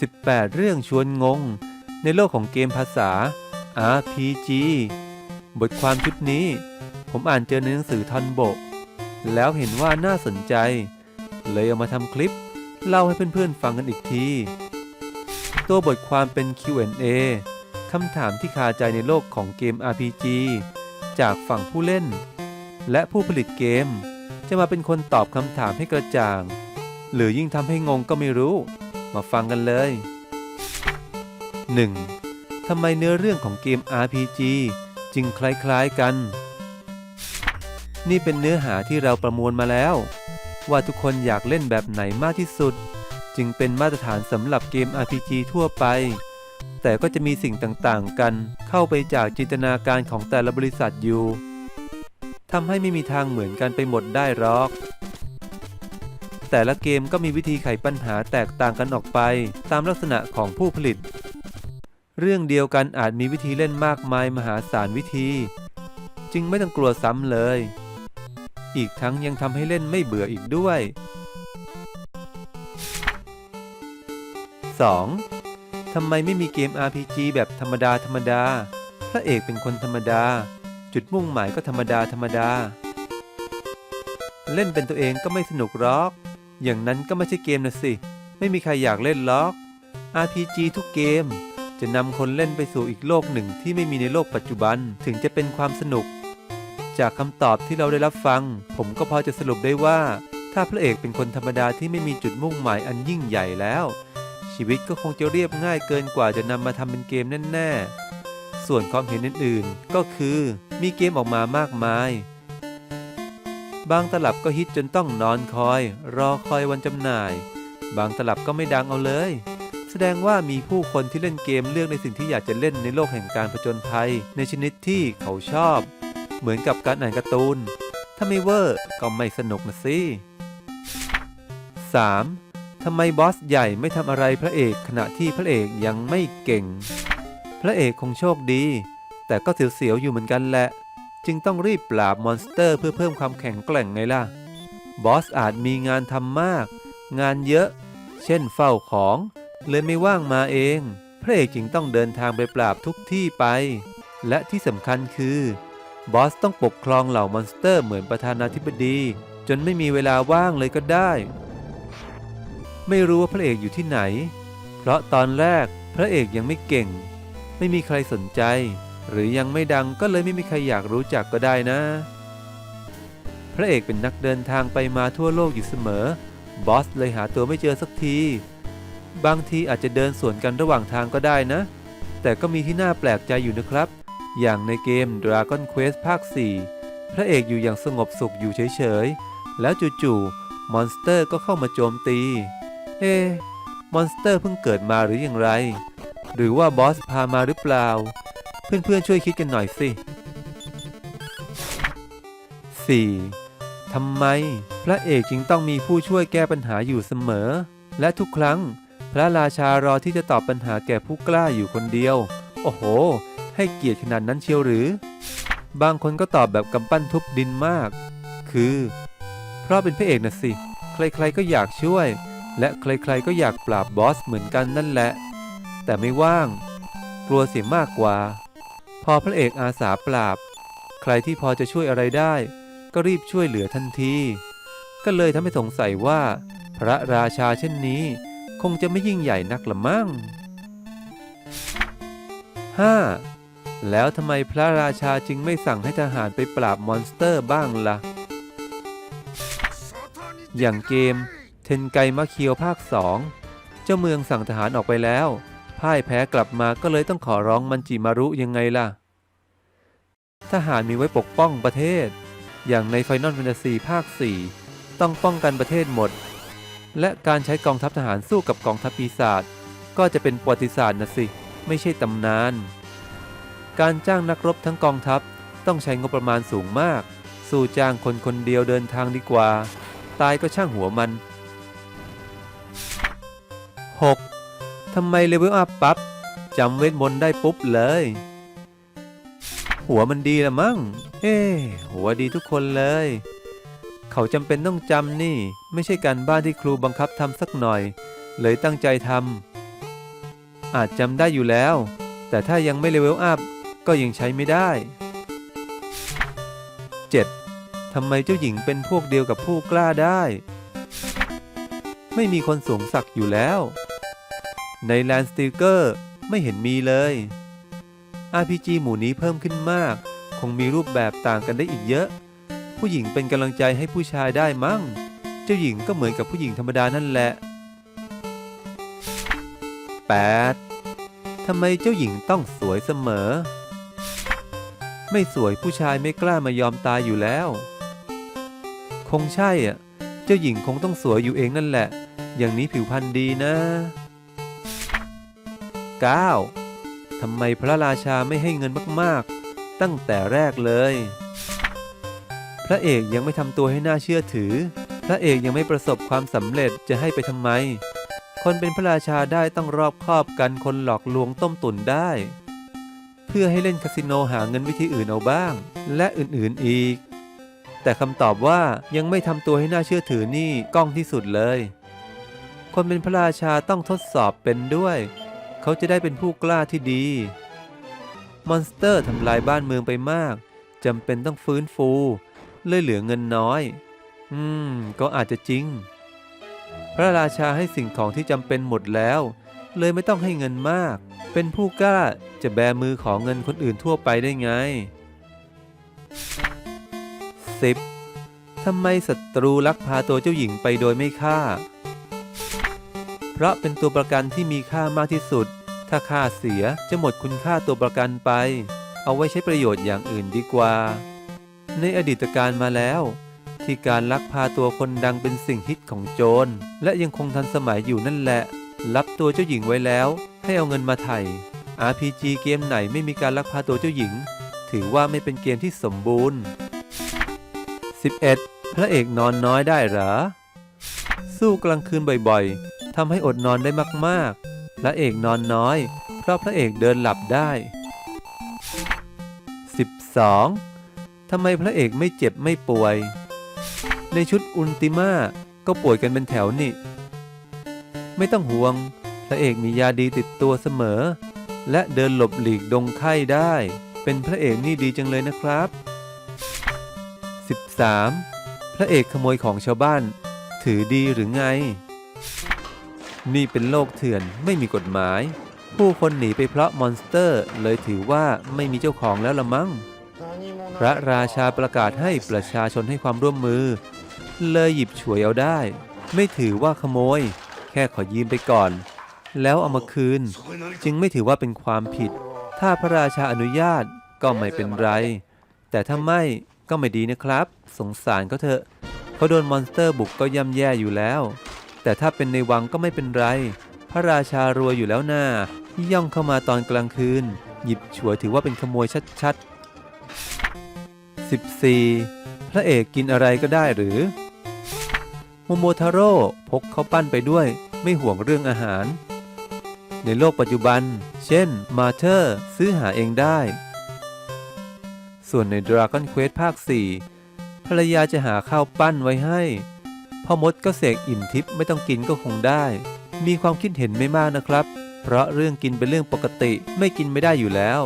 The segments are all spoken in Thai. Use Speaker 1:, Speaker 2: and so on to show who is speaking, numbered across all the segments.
Speaker 1: 18 เรื่องชวนงง ในโลกของเกมภาษา RPG บทความชุดนี้ ผมอ่านเจอในหนังสือทอนโบก แล้วเห็นว่าน่าสนใจ เลยเอามาทำคลิป เล่าให้เพื่อนๆฟังกันอีกที ตัวบทความเป็น Q&A คำถามที่คาใจในโลกของเกม RPG จากฝั่งผู้เล่น และผู้ผลิตเกม จะมาเป็นคนตอบคำถามให้กระจ่าง หรือยิ่งทำให้งงก็ไม่รู้ มาฟังกันเลย 1. ทำไมเนื้อเรื่องของเกม RPG จึงคล้ายๆกัน นี่เป็นเนื้อหาที่เราประมวลมาแล้ว ว่าทุกคนอยากเล่นแบบไหนมากที่สุด จึงเป็นมาตรฐานสำหรับเกม RPG ทั่วไป แต่ก็จะมีสิ่งต่างๆกันเข้าไปจากจินตนาการของแต่ละบริษัทอยู่ทำให้ไม่มีทางเหมือนกันไปหมดได้หรอก แต่ละเกมก็มีวิธีไขปัญหาแตกต่างกันออกไป ตามลักษณะของผู้ผลิต เรื่องเดียวกันอาจมีวิธีเล่นมากมายมหาศาลวิธี จึงไม่ต้องกลัวซ้ำเลย อีกทั้งยังทำให้เล่นไม่เบื่ออีกด้วย 2. ทำไมไม่มีเกม RPG แบบธรรมดาธรรมดา พระเอกเป็นคนธรรมดา จุดมุ่งหมายก็ธรรมดาธรรมดา เล่นเป็นตัวเองก็ไม่สนุกหรอก อย่างนั้นก็ไม่ใช่เกมนะสิ ไม่มีใครอยากเล่นหรอก RPG ทุกเกม จะนำคนเล่นไปสู่อีกโลกหนึ่งที่ไม่มีในโลกปัจจุบันถึงจะเป็นความสนุก จากคำตอบที่เราได้รับฟัง ผมก็พอจะสรุปได้ว่า ถ้าพระเอกเป็นคนธรรมดาที่ไม่มีจุดมุ่งหมายอันยิ่งใหญ่แล้ว ชีวิตก็คงจะเรียบง่ายเกินกว่าจะนำมาทำเป็นเกมแน่ๆส่วนความเห็นอื่นๆ ก็คือมีเกมออกมามากมาย บางตลับก็ฮิตจนต้องนอนคอย รอคอยวันจำหน่าย บางตลับก็ไม่ดังเอาเลย แสดงว่ามีผู้คนที่เล่นเกมเลือกในสิ่งที่อยากจะเล่นในโลกแห่งการผจญภัย ในชนิดที่เขาชอบ เหมือนกับการอ่านการ์ตูน ถ้าไม่เวอร์ก็ไม่สนุกนะสิ 3. ทำไมบอสใหญ่ไม่ทำอะไรพระเอกขณะที่พระเอกยังไม่เก่ง พระเอกคงโชคดี แต่ก็เสียวๆอยู่เหมือนกันแหละ จึงต้องรีบปราบมอนสเตอร์เพื่อเพิ่มความแข็งแกร่งไงล่ะ บอสอาจมีงานทำมาก งานเยอะ เช่นเฝ้าของ เลยไม่ว่างมาเอง พระเอกจึงต้องเดินทางไปปราบทุกที่ไป และที่สำคัญคือบอสต้องปกครองเหล่ามอนสเตอร์เหมือนประธานาธิบดี จนไม่มีเวลาว่างเลยก็ได้ ไม่รู้ว่าพระเอกอยู่ที่ไหน เพราะตอนแรกพระเอกยังไม่เก่ง ไม่มีใครสนใจ หรือยังไม่ดังก็เลยไม่มีใครอยากรู้จักก็ได้นะ พระเอกเป็นนักเดินทางไปมาทั่วโลกอยู่เสมอ บอสเลยหาตัวไม่เจอสักที บางทีอาจจะเดินสวนกันระหว่างทางก็ได้นะ แต่ก็มีที่น่าแปลกใจอยู่นะครับ อย่างในเกม Dragon Quest ภาค 4 พระเอกอยู่อย่างสงบสุขอยู่เฉยๆ แล้วจู่ๆ มอนสเตอร์ก็เข้ามาโจมตี เอ๊ะมอนสเตอร์เพิ่งเกิดมาหรืออย่างไร หรือว่าบอสพามาหรือเปล่า เพื่อนๆช่วยคิดกันหน่อยสิ 4. ทำไม พระเอกจึงต้องมีผู้ช่วยแก้ปัญหาอยู่เสมอ และทุกครั้ง พระราชารอที่จะตอบปัญหาแก่ผู้กล้าอยู่คนเดียว โอ้โห ให้เกียรติขนาดนั้นเชียวหรือ บางคนก็ตอบแบบกำปั้นทุบดินมาก คือ เพราะเป็นพระเอกนะสิ ใครๆก็อยากช่วย และใครๆก็อยากปราบบอสเหมือนกันนั่นแหละ แต่ไม่ว่าง กลัวเสียมากกว่า อพระเอกอาสาปราบ ใครที่พอจะช่วยอะไรได้ ก็รีบช่วยเหลือทันที ก็เลยทำให้สงสัยว่า พระราชาเช่นนี้ คงจะไม่ยิ่งใหญ่นักละมั่ง 5. แล้วทำไมพระราชาจึงไม่สั่งให้ทหารไปปราบมอนสเตอร์บ้างล่ะ อย่างเกม เทนไกมะเคียวภาค 2 เจ้าเมืองสั่งทหารออกไปแล้วพ่ายแพ้กลับมาก็เลยต้องขอร้องมันจิมารุยังไงล่ะ ทหารมีไว้ปกป้องประเทศ อย่างในไฟนอลแฟนตาซีภาค 4 ต้องป้องกันประเทศหมด และการใช้กองทัพทหารสู้กับกองทัพปีศาจก็จะเป็นประวัติศาสตร์นะสิ ไม่ใช่ตำนาน การจ้างนักรบทั้งกองทัพต้องใช้งบประมาณสูงมาก สู้จ้างคนคนเดียวเดินทางดีกว่า ตายก็ช่างหัวมัน 6. ทำไมเลเวลอัพปั๊บจำเวทมนต์ได้ปุ๊บเลย หัวมันดีละมั้ง เอ้หัวดีทุกคนเลย เขาจำเป็นต้องจำนี่ ไม่ใช่การบ้านที่ครูบังคับทำสักหน่อย เลยตั้งใจทำอาจจำได้อยู่แล้ว แต่ถ้ายังไม่เลเวลอัพก็ยังใช้ไม่ได้ 7. ทำไมเจ้าหญิงเป็นพวกเดียวกับผู้กล้าได้ ไม่มีคนสวมศักดิ์อยู่แล้ว ในแลนสติลเกอร์ไม่เห็นมีเลย RPG หมู่นี้เพิ่มขึ้นมาก คงมีรูปแบบต่างกันได้อีกเยอะ ผู้หญิงเป็นกำลังใจให้ผู้ชายได้มั้ง เจ้าหญิงก็เหมือนกับผู้หญิงธรรมดานั่นแหละ 8. ทำไมเจ้าหญิงต้องสวยเสมอ ไม่สวยผู้ชายไม่กล้ามายอมตายอยู่แล้ว คงใช่อะ เจ้าหญิงคงต้องสวยอยู่เองนั่นแหละ อย่างนี้ผิวพรรณดีนะ 9. ทำไมพระราชาไม่ให้เงินมากๆ ตั้งแต่แรกเลย พระเอกยังไม่ทำตัวให้น่าเชื่อถือ พระเอกยังไม่ประสบความสำเร็จจะให้ไปทำไม คนเป็นพระราชาได้ต้องรอบคอบกันคนหลอกลวงต้มตุ๋นได้ เพื่อให้เล่นคาสิโนหาเงินวิธีอื่นเอาบ้าง และอื่นๆอีก แต่คำตอบว่ายังไม่ทำตัวให้น่าเชื่อถือนี่ก้องที่สุดเลย คนเป็นพระราชาต้องทดสอบเป็นด้วย เขาจะได้เป็นผู้กล้าที่ดี มอนสเตอร์ทำลายบ้านเมืองไปมากจำเป็นต้องฟื้นฟู เลยเหลือเงินน้อย อืม ก็อาจจะจริง พระราชาให้สิ่งของที่จำเป็นหมดแล้ว เลยไม่ต้องให้เงินมาก เป็นผู้กล้าจะแบมือขอเงินคนอื่นทั่วไปได้ไง 10. ทำไมศัตรูลักพาตัวเจ้าหญิงไปโดยไม่ฆ่า ราะเป็นตัวประกันที่มีค่ามากที่สุด ถ้าค่าเสียจะหมดคุณค่าตัวประกันไป เอาไว้ใช้ประโยชน์อย่างอื่นดีกว่า ในอดีตการมาแล้ว ที่การลักพาตัวคนดังเป็นสิ่งฮิตของโจร และยังคงทันสมัยอยู่นั่นแหละ รับตัวเจ้าหญิงไว้แล้ว ให้เอาเงินมาไถ่ RPG เกมไหนไม่มีการลักพาตัวเจ้าหญิง ถือว่าไม่เป็นเกมที่สมบูรณ์ 11. พระเอกนอนน้อยได้หรอ สู้กลางคืนบ่อยๆ ทำให้อดนอนได้มากๆ พระเอกนอนน้อย เพราะพระเอกเดินหลับได้ 12. ทำไมพระเอกไม่เจ็บไม่ป่วย ในชุดอุลติมาก็ป่วยกันเป็นแถวนี่ ไม่ต้องห่วง พระเอกมียาดีติดตัวเสมอ และเดินหลบหลีกดงไข้ได้ เป็นพระเอกนี่ดีจังเลยนะครับ 13. พระเอกขโมยของชาวบ้าน ถือดีหรือไง นี่เป็นโลกเถื่อนไม่มีกฎหมาย ผู้คนหนีไปเพราะมอนสเตอร์ เลยถือว่าไม่มีเจ้าของแล้วละมั้ง พระราชาประกาศให้ประชาชนให้ความร่วมมือ เลยหยิบฉวยเอาได้ ไม่ถือว่าขโมย แค่ขอยืมไปก่อน แล้วเอามาคืน จึงไม่ถือว่าเป็นความผิด ถ้าพระราชาอนุญาตก็ไม่เป็นไร แต่ถ้าไม่ก็ไม่ดีนะครับ สงสารเขาเถอะเขาโดนมอนสเตอร์บุกก็ย่ำแย่อยู่แล้ว แต่ถ้าเป็นในวังก็ไม่เป็นไร พระราชารวยอยู่แล้วน่าย่องเข้ามาตอนกลางคืน หยิบฉวยถือว่าเป็นขโมยชัดๆ 14. พระเอกกินอะไรก็ได้หรือ โมโมทาโร่พกเขาวปั้นไปด้วย ไม่ห่วงเรื่องอาหาร ในโลกปัจจุบัน เช่น มาเธอร์ซื้อหาเองได้ ส่วนใน Dragon Quest ภาค 4 ภรรยาจะหาข้าวปั้นไว้ให้ พ่อมดก็เสกอิ่มทิพย์ไม่ต้องกินก็คงได้ มีความคิดเห็นไม่มากนะครับ เพราะเรื่องกินเป็นเรื่องปกติไม่กินไม่ได้อยู่แล้ว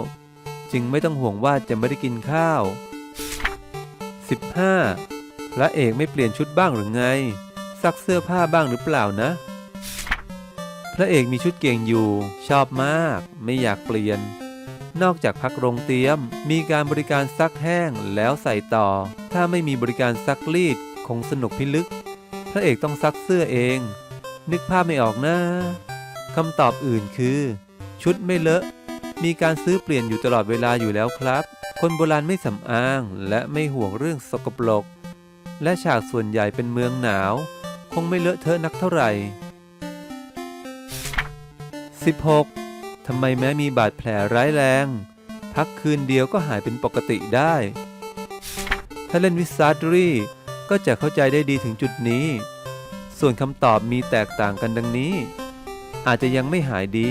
Speaker 1: จึงไม่ต้องห่วงว่าจะไม่ได้กินข้าว 15. พระเอกไม่เปลี่ยนชุดบ้างหรือไง ซักเสื้อผ้าบ้างหรือเปล่านะ พระเอกมีชุดเก่งอยู่ ชอบมาก ไม่อยากเปลี่ยน นอกจากพักโรงเตรียม มีการบริการซักแห้งแล้วใส่ต่อ ถ้าไม่มีบริการซักรีด คงสนุกพิลึก พระเอกต้องซักเสื้อเอง นึกภาพไม่ออกนะคำตอบอื่นคือ ชุดไม่เลอะ มีการซื้อเปลี่ยนอยู่ตลอดเวลาอยู่แล้วครับ คนโบราณไม่สำอางและไม่ห่วงเรื่องสกปรก และฉากส่วนใหญ่เป็นเมืองหนาว คงไม่เลอะเทอะนักเท่าไหร่ 16. ทำไมแม้มีบาดแผลร้ายแรง พักคืนเดียวก็หายเป็นปกติได้ ถ้าเล่นวิซาร์ดรี ก็จะเข้าใจได้ดีถึงจุดนี้ ส่วนคำตอบมีแตกต่างกันดังนี้ อาจจะยังไม่หายดี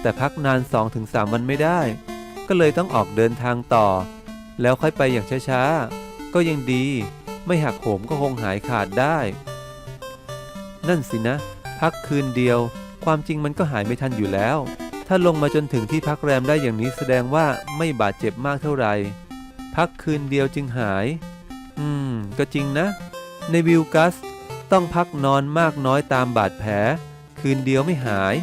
Speaker 1: แต่พักนาน 2-3 วันไม่ได้ ก็เลยต้องออกเดินทางต่อ แล้วค่อยไปอย่างช้าๆ ก็ยังดี ไม่หักโหมก็คงหายขาดได้ นั่นสินะ พักคืนเดียว ความจริงมันก็หายไม่ทันอยู่แล้ว ถ้าลงมาจนถึงที่พักแรมได้อย่างนี้แสดงว่าไม่บาดเจ็บมากเท่าไหร่พักคืนเดียวจึงหาย อืม ก็จริงนะ ในวิลกัสต้องพักนอนมากน้อยตามบาดแผล คืนเดียวไม่หาย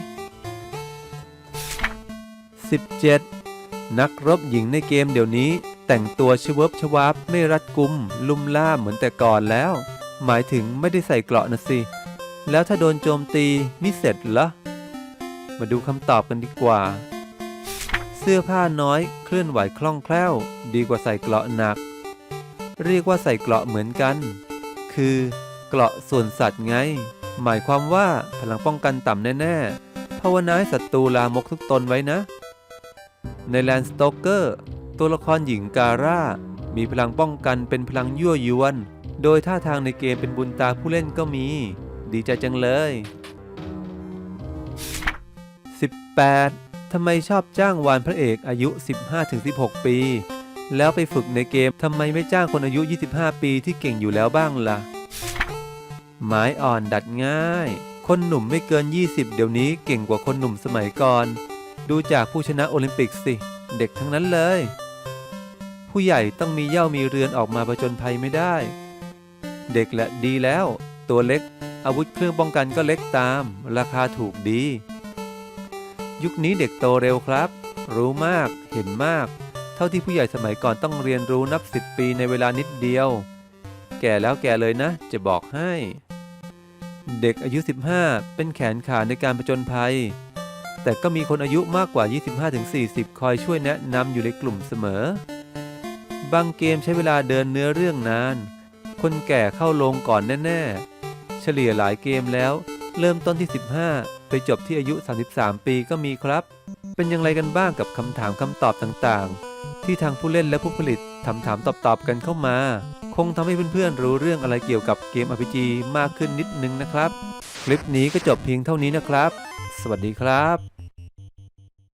Speaker 1: 17. นักรบหญิงในเกมเดี๋ยวนี้ แต่งตัวชเวิบชวับไม่รัดกุม ลุ่มล่ามเหมือนแต่ก่อนแล้ว หมายถึงไม่ได้ใส่เกราะนะสิ แล้วถ้าโดนโจมตีมิเสร็จเหรอมาดูคำตอบกันดีกว่า เสื้อผ้าน้อยเคลื่อนไหวคล่องแคล่ว ดีกว่าใส่เกราะหนัก เรียกว่าใส่เกราะเหมือนกัน คือเกราะส่วนสัตว์ไง หมายความว่าพลังป้องกันต่ำแน่ๆ ภาวนาให้ศัตรูลามกทุกตนไว้นะ ในแลนสโตเกอร์ตัวละครหญิงการ่า มีพลังป้องกันเป็นพลังยั่วยวน โดยท่าทางในเกมเป็นบุญตาผู้เล่นก็มี ดีใจจังเลย 18. ทำไมชอบจ้างวานพระเอกอายุ 15-16 ปี แล้วไปฝึกในเกมทำไมไม่จ้างคนอายุ 25 ปีที่เก่งอยู่แล้วบ้างล่ะ ไม้อ่อนดัดง่าย คนหนุ่มไม่เกิน 20 เดี๋ยวนี้เก่งกว่าคนหนุ่มสมัยก่อน ดูจากผู้ชนะโอลิมปิกสิ เด็กทั้งนั้นเลย ผู้ใหญ่ต้องมีเย่ามีเรือนออกมาผจญภัยไม่ได้ เด็กแหละดีแล้ว ตัวเล็ก อาวุธเครื่องป้องกันก็เล็กตาม ราคาถูกดี ยุคนี้เด็กโตเร็วครับ รู้มากเห็นมาก ท่าที่ผู้ใหญ่สมัยก่อนต้องเรียนรู้นับสิบปีในเวลานิดเดียว แก่แล้วแก่เลยนะ จะบอกให้ เด็กอายุ 15 เป็นแขนขาในการผจญภัย แต่ก็มีคนอายุมากกว่า 25-40 คอยช่วยแนะนำอยู่ในกลุ่มเสมอ บางเกมใช้เวลาเดินเนื้อเรื่องนาน คนแก่เข้าลงก่อนแน่ๆ เฉลี่ยหลายเกมแล้ว เริ่มต้นที่ 15 ไปจบที่อายุ 33 ปีก็มีครับ เป็นอย่างไรกันบ้างกับคำถามคำตอบต่างๆ ที่ทางผู้เล่นและผู้ผลิตถามถามตอบตอบกันเข้ามา คงทำให้เพื่อนๆรู้เรื่องอะไรเกี่ยวกับเกม RPG มากขึ้นนิดนึงนะครับ คลิปนี้ก็จบเพียงเท่านี้นะครับ สวัสดีครับ